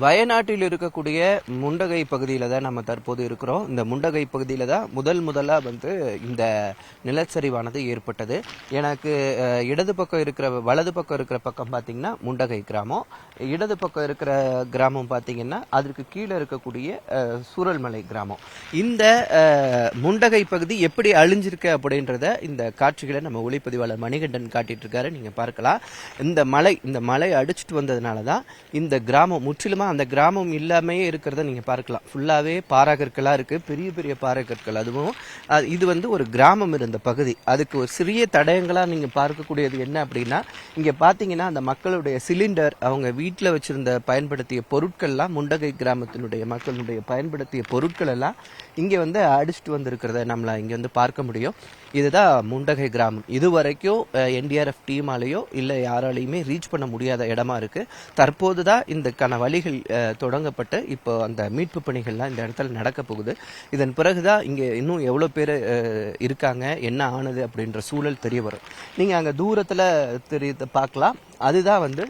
வயநாட்டில் இருக்கக்கூடிய முண்டகை பகுதியில் தான் நம்ம தற்போது இருக்கிறோம். இந்த முண்டகை பகுதியில் தான் முதல் முதலாக வந்து இந்த நிலச்சரிவானது ஏற்பட்டது. எனக்கு இடது பக்கம் இருக்கிற வலது பக்கம் இருக்கிற பக்கம் பார்த்திங்கன்னா முண்டகை கிராமம். இடது பக்கம் இருக்கிற கிராமம் பார்த்தீங்கன்னா அதற்கு கீழே இருக்கக்கூடிய சூரல்மலை கிராமம். இந்த முண்டகை பகுதி எப்படி அழிஞ்சிருக்கு அப்படின்றத இந்த காட்சிகளை நம்ம ஒளிப்பதிவாளர் மணிகண்டன் காட்டிட்டு இருக்காரு. நீங்கள் பார்க்கலாம். இந்த மலை இந்த மலை அடிச்சிட்டு வந்ததுனால தான் இந்த கிராமம் முற்றிலும் அந்த கிராமம் இல்லாமையே இருக்கிறத நீங்க பார்க்கலாம். ஃபுல்லாவே பாறாக்கற்களா இருக்கு. பெரிய பெரிய பாறைக்கற்கள் அதுவும். இது வந்து ஒரு கிராமம் இருந்த பகுதி. அதுக்கு ஒரு சிறிய தடயங்களா நீங்க பார்க்கக்கூடியது என்ன அப்படின்னா இங்க பாத்தீங்கன்னா அந்த மக்களுடைய சிலிண்டர் அவங்க வீட்டில் வச்சிருந்த பயன்படுத்திய பொருட்கள்லாம் முண்டகை கிராமத்தினுடைய மக்களுடைய பயன்படுத்திய பொருட்கள் எல்லாம் இங்க வந்து அடிச்சுட்டு வந்திருக்கிறத நம்மள இங்க வந்து பார்க்க முடியும். இதுதான் முண்டகை கிராமம். இது வரைக்கும் என்டிஆர்எஃப் டீமாலேயோ இல்லை யாராலையுமே ரீச் பண்ண முடியாத இடமா இருக்கு. தற்போது தான் இதுக்கான வழிகள் அஹ், தொடங்கப்பட்டு இப்போ அந்த மீட்பு பணிகள்லாம் இந்த இடத்துல நடக்க போகுது. இதன் பிறகுதான் இங்கே இன்னும் எவ்வளோ பேர் இருக்காங்க என்ன ஆனது அப்படின்ற சூழல் தெரிய வரும். நீங்கள் அங்கே தூரத்தில் தெரிய பார்க்கலாம். அதுதான் வந்து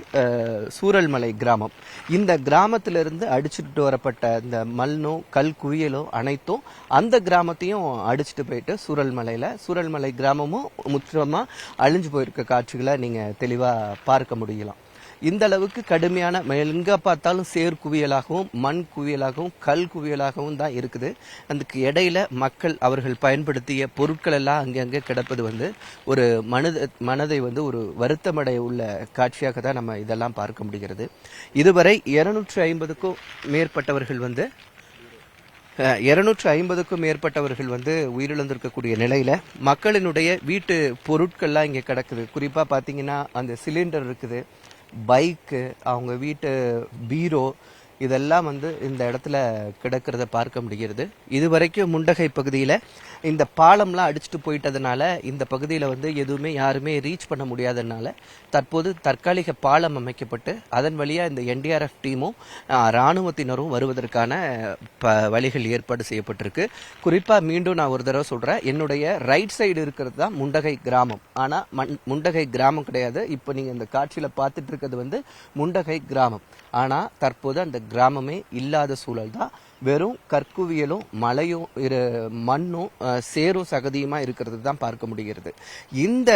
சூரல்மலை கிராமம். இந்த கிராமத்திலிருந்து அடிச்சுட்டு வரப்பட்ட இந்த மண்ணோ கல் குவியலோ அனைத்தும் அந்த கிராமத்தையும் அடிச்சுட்டு போயிட்டு சூரல்மலையில். சூரல்மலை கிராமமும் முற்றிலுமா அழிஞ்சு போயிருக்க காட்சிகளை நீங்கள் தெளிவாக பார்க்க முடியலாம். இந்த அளவுக்கு கடுமையான ம- எங்க பார்த்தாலும் சேர் குவியலாகவும் மண் குவியலாகவும் கல் குவியலாகவும் தான் இருக்குது. அதுக்கு இடையில மக்கள் அவர்கள் பயன்படுத்திய பொருட்கள் எல்லாம் அங்கங்கே கிடப்பது வந்து ஒரு மனத மனதை வந்து ஒரு வருத்தமடைய உள்ள காட்சியாக தான் நம்ம இதெல்லாம் பார்க்க முடிகிறது. இதுவரை இருநூற்றி ஐம்பதுக்கும் மேற்பட்டவர்கள் வந்து இருநூற்று ஐம்பதுக்கும் மேற்பட்டவர்கள் வந்து உயிரிழந்திருக்கக்கூடிய நிலையில மக்களினுடைய வீட்டு பொருட்கள்லாம் இங்கே கிடக்குது. குறிப்பாக பார்த்தீங்கன்னா அந்த சிலிண்டர் இருக்குது. பைக்கு அவங்க வீட்டு பீரோ இதெல்லாம் வந்து இந்த இடத்துல கிடக்கிறத பார்க்க முடிகிறது. இதுவரைக்கும் முண்டகை பகுதியில் இந்த பாலம்லாம் அடிச்சுட்டு போயிட்டதுனால இந்த பகுதியில் வந்து எதுவுமே யாருமே ரீச் பண்ண முடியாததுனால தற்போது தற்காலிக பாலம் அமைக்கப்பட்டு அதன் வழியாக இந்த என்டிஆர்எஃப் டீமும் இராணுவத்தினரும் ராணுவத்தினரும் வருவதற்கான ப வழிகள் ஏற்பாடு செய்யப்பட்டிருக்கு. குறிப்பாக மீண்டும் நான் ஒரு தடவை சொல்கிறேன் என்னுடைய ரைட் சைடு இருக்கிறது தான் முண்டகை கிராமம். ஆனால் மண் முண்டகை கிராமம் கிடையாது. இப்போ நீங்கள் இந்த காட்சியில் பார்த்துட்டு இருக்கிறது வந்து முண்டகை கிராமம். ஆனால் தற்போது அந்த கிராமமே இல்லாத சூழல் தான் வெறும் கற்குவியலும் மலையும் இரு மண்ணும் சேரும் சகதியுமா இருக்கிறது தான் பார்க்க முடிகிறது. இந்த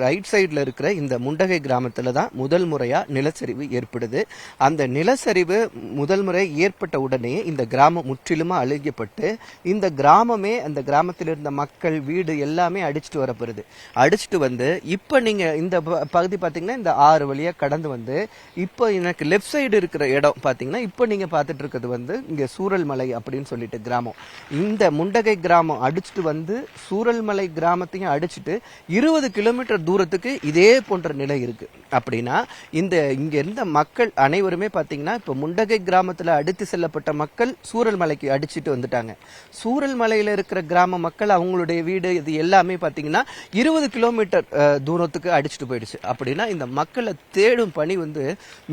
ரைட் சைடில் இருக்கிற இந்த முண்டகை கிராமத்தில் தான் முதல் முறையாக நிலச்சரிவு ஏற்படுது. அந்த நிலச்சரிவு முதல் முறை ஏற்பட்ட உடனே இந்த கிராமம் முற்றிலுமா அழிக்கப்பட்டு இந்த கிராமமே அந்த கிராமத்தில் இருந்த மக்கள் வீடு எல்லாமே அடிச்சுட்டு வரப்படுது அடிச்சுட்டு வந்து இப்போ நீங்கள் இந்த ப- பகுதி பார்த்தீங்கன்னா இந்த ஆறு வழியாக கடந்து வந்து இப்போ எனக்கு லெஃப்ட் சைடு இருக்கிற இடம் பார்த்தீங்கன்னா இப்போ நீங்கள் பார்த்துட்டு இருக்கிறது வந்து சூரல் சூரல்மலை அப்படின்னு சொல்லிட்டு கிராமம். இந்த முண்டகை கிராமம் அடிச்சுட்டு வந்து சூரல்மலை கிராமத்தையும் அடிச்சுட்டு இருபது கிலோமீட்டர் தூரத்துக்கு இதே போன்ற நிலை இருக்கு. அப்படின்னா இந்த இங்க இருந்த மக்கள் அனைவருமே பாத்தீங்கன்னா இப்ப முண்டகை கிராமத்துல அடித்து செல்லப்பட்ட மக்கள் சூரல்மலைக்கு அடிச்சிட்டு வந்துட்டாங்க. சூரல்மலையில இருக்கிற கிராம மக்கள் அவங்களுடைய வீடு இது எல்லாமே பாத்தீங்கன்னா இருபது கிலோமீட்டர் தூரத்துக்கு அடிச்சுட்டு போயிடுச்சு. அப்படின்னா இந்த மக்களை தேடும் பணி வந்து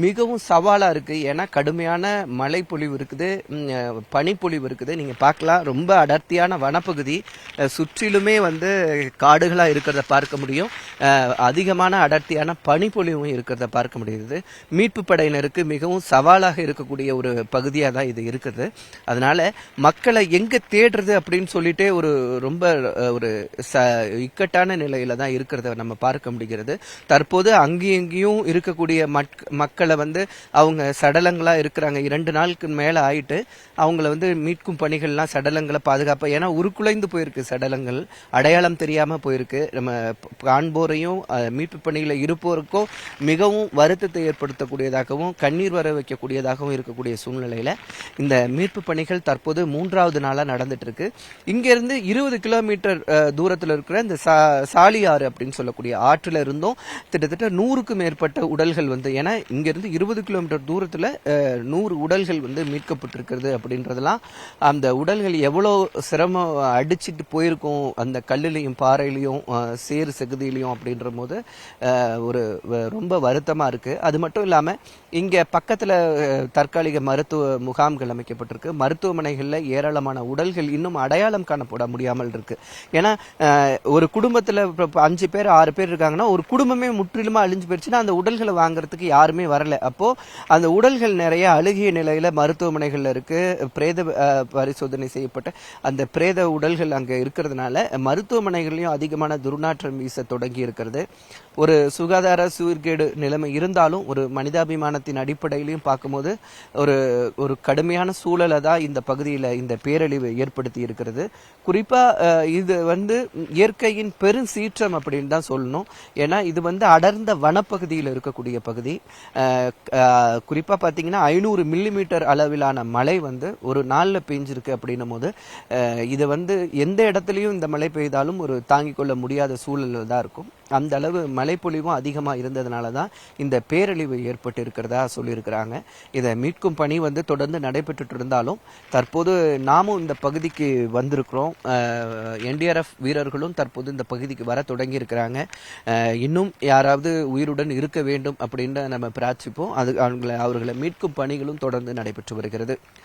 மிகவும் சவாலா இருக்கு. ஏன்னா கடுமையான மழை பொழிவு இருக்குது பனிப்பொழிவு இருக்குது. நீங்கள் பார்க்கலாம். ரொம்ப அடர்த்தியான வனப்பகுதி. சுற்றிலுமே வந்து காடுகளாக இருக்கிறத பார்க்க முடியும். அதிகமான அடர்த்தியான பனிப்பொழிவும் இருக்கிறத பார்க்க முடியுது. மீட்பு படையினருக்கு மிகவும் சவாலாக இருக்கக்கூடிய ஒரு பகுதியாக தான் இது இருக்குது. அதனால் மக்களை எங்கே தேடுறது அப்படின்னு சொல்லிட்டே ஒரு ரொம்ப ஒரு ச இக்கட்டான நிலையில தான் இருக்கிறத நம்ம பார்க்க முடிகிறது. தற்போது அங்கேயும் இங்கேயும் இருக்கக்கூடிய மக்- மக்களை வந்து அவங்க சடலங்களாக இருக்கிறாங்க. இரண்டு நாளுக்கு மேலே ஆயிட்டு அவங்கள வந்து மீட்கும் பணிகள்லாம் சடலங்களை பாதுகாப்பு ஏன்னா உருக்குலைந்து போயிருக்கு சடலங்கள். அடையாளம் தெரியாமல் போயிருக்கு. நம்ம காண்போரையும் மீட்பு பணியில் இருப்போருக்கும் மிகவும் வருத்தத்தை ஏற்படுத்தக்கூடியதாகவும் கண்ணீர் வர வைக்கக்கூடியதாகவும் இருக்கக்கூடிய சூழ்நிலையில் இந்த மீட்பு பணிகள் தற்போது மூன்றாவது நாளாக நடந்துட்டு இருக்கு இங்கேருந்து இருபது கிலோமீட்டர் தூரத்தில் இருக்கிற இந்த சா- சாலியாறு அப்படின்னு சொல்லக்கூடிய ஆற்றில் இருந்தும் கிட்டத்தட்ட நூறுக்கும் மேற்பட்ட உடல்கள் வந்து ஏன்னா இங்கேருந்து இருபது கிலோமீட்டர் தூரத்தில் நூறு உடல்கள் வந்து மீட்கப்பட்டிருக்கிறது அப்படின்னு அப்படின்றதெல்லாம் அந்த உடல்கள் எவ்வளோ சிரமம் அடிச்சிட்டு போயிருக்கும் அந்த கல்லுலையும் பாறையிலையும் சேறு செகுதியிலையும் அப்படின்ற போது ஒரு வ- ரொம்ப வருத்தமாக இருக்குது அது மட்டும் இல்லாமல் இங்கே பக்கத்தில் தற்காலிக மருத்துவ முகாம்கள் அமைக்கப்பட்டிருக்கு. மருத்துவமனைகளில் ஏராளமான உடல்கள் இன்னும் அடையாளம் காணப்பட முடியாமல் இருக்கு. ஏன்னா ஒரு குடும்பத்தில் அஞ்சு பேர் ஆறு பேர் இருக்காங்கன்னா ஒரு குடும்பமே முற்றிலுமா அழிஞ்சு போயிடுச்சுன்னா அந்த உடல்களை வாங்குறதுக்கு யாருமே வரல. அப்போ அந்த உடல்கள் நிறைய அழுகிய நிலையில மருத்துவமனைகள்ல இருக்கு. பிரேத பரிசோதனை செய்யப்பட்ட அந்த பிரேத உடல்கள் அங்கே இருக்கிறதுனால மருத்துவமனைகள்லயும் அதிகமான துர்நாற்றம் வீச தொடங்கி இருக்கிறது. ஒரு சுகாதார சீர்கேடு நிலைமை இருந்தாலும் ஒரு மனிதாபிமானத்தின் அடிப்படையிலையும் பார்க்கும்போது ஒரு ஒரு கடுமையான சூழலை தான் இந்த பகுதியில் இந்த பேரழிவு ஏற்படுத்தி இருக்கிறது. குறிப்பாக இது வந்து இயற்கையின் பெரும் சீற்றம் அப்படின்னு தான் சொல்லணும். ஏன்னா இது வந்து அடர்ந்த வனப்பகுதியில் இருக்கக்கூடிய பகுதி. குறிப்பாக பார்த்தீங்கன்னா ஐநூறு மில்லிமீட்டர் அளவிலான மழை வந்து ஒரு நாளில் பெஞ்சிருக்கு அப்படின்னும் போது இதை வந்து எந்த இடத்துலையும் இந்த மழை பெய்தாலும் ஒரு தாங்கிக் கொள்ள முடியாத சூழலில் தான் இருக்கும். அந்த அளவு மழைப்பொழிவும் அதிகமாக இருந்ததுனால தான் இந்த பேரழிவு ஏற்பட்டு இருக்கிறதா சொல்லியிருக்கிறாங்க. இதை மீட்கும் பணி வந்து தொடர்ந்து நடைபெற்றுட்டு இருந்தாலும் தற்போது நாமும் இந்த பகுதிக்கு வந்திருக்கிறோம். என்டிஆர்எஃப் வீரர்களும் தற்போது இந்த பகுதிக்கு வர தொடங்கி இருக்கிறாங்க இன்னும் யாராவது உயிருடன் இருக்க வேண்டும் அப்படின்னு நம்ம பிரார்த்திப்போம். அது அவங்களை அவர்களை மீட்கும் பணிகளும் தொடர்ந்து நடைபெற்று வருகிறது.